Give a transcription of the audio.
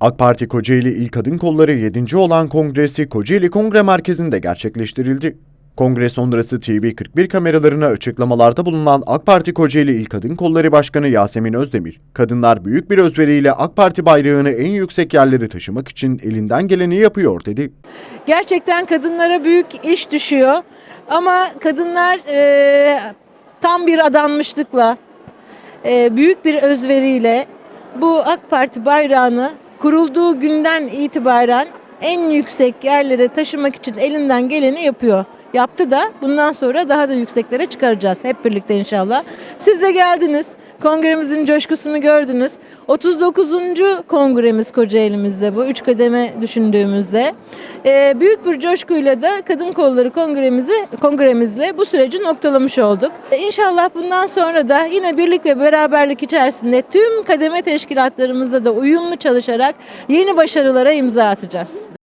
AK Parti Kocaeli İl Kadın Kolları 7. olan kongresi Kocaeli Kongre Merkezi'nde gerçekleştirildi. Kongre sonrası TV41 kameralarına açıklamalarda bulunan AK Parti Kocaeli İl Kadın Kolları Başkanı Yasemin Özdemir, kadınlar büyük bir özveriyle AK Parti bayrağını en yüksek yerlere taşımak için elinden geleni yapıyor dedi. Gerçekten kadınlara büyük iş düşüyor. Ama kadınlar e, tam bir adanmışlıkla, e, büyük bir özveriyle bu AK Parti bayrağını kurulduğu günden itibaren en yüksek yerlere taşımak için elinden geleni yapıyor. Yaptı da bundan sonra daha da yükseklere çıkaracağız hep birlikte inşallah. Siz de geldiniz. Kongremizin coşkusunu gördünüz. 39. kongremiz Kocaeli'mizde bu. Üç kademe düşündüğümüzde. Ee, büyük bir coşkuyla da Kadın Kolları Kongremizi, kongremizle bu süreci noktalamış olduk. Ee, İnşallah bundan sonra da yine birlik ve beraberlik içerisinde tüm kademe teşkilatlarımızla da uyumlu çalışarak yeni başarılara imza atacağız.